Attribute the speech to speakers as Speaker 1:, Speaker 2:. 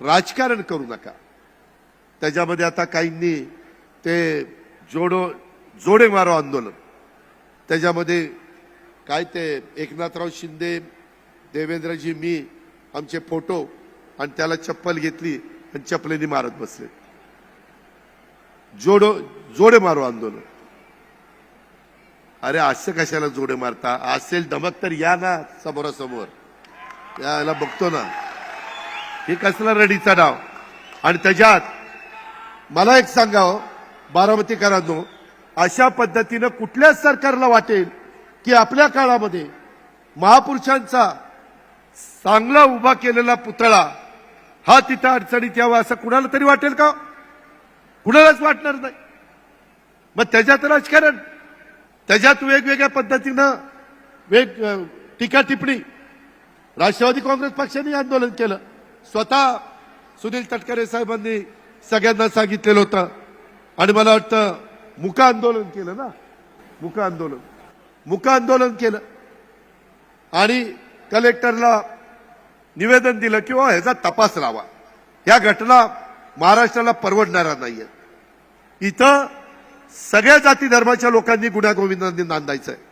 Speaker 1: राजकारण करू नका. त्याच्यामध्ये आता काहींनी ते जोडो जोडे मारो आंदोलन. त्याच्यामध्ये काय ते एकनाथराव शिंदे देवेंद्रजी मी आमचे फोटो आणि त्याला चप्पल घेतली आणि चपलेने मारत बसले. जोडो जोडे मारो आंदोलन. अरे असं कशाला जोडे मारता? असेल धमक तर या ना समोरासमोर. याला बघतो ना. हे कसलं रडीचा नाव? आणि त्याच्यात मला एक सांगावं हो, बारामतीकरांनो अशा पद्धतीनं कुठल्याच सरकारला वाटेल की आपल्या काळामध्ये महापुरुषांचा चांगला उभा केलेला पुतळा हा तिथं अडचणीत यावा असं कुणाला तरी वाटेल का? कुणालाच वाटणार नाही. मग त्याच्यात राजकारण. त्याच्यात वेगवेगळ्या पद्धतीनं वेग टीका टिप्पणी. राष्ट्रवादी काँग्रेस पक्षाने आंदोलन केलं. स्वतः सुनील तटकरे साहेबांनी सगळ्यांना सांगितलेलं होतं. आणि मला वाटतं मुका आंदोलन केलं ना? मुका आंदोलन. मुका आंदोलन केलं. आणि कलेक्टरला निवेदन दिलं किंवा ह्याचा तपास लावा. या घटना महाराष्ट्राला परवडणारा नाहीये. इथं सगळ्या जाती धर्माच्या लोकांनी गुन्हा गोविंदांनी आहे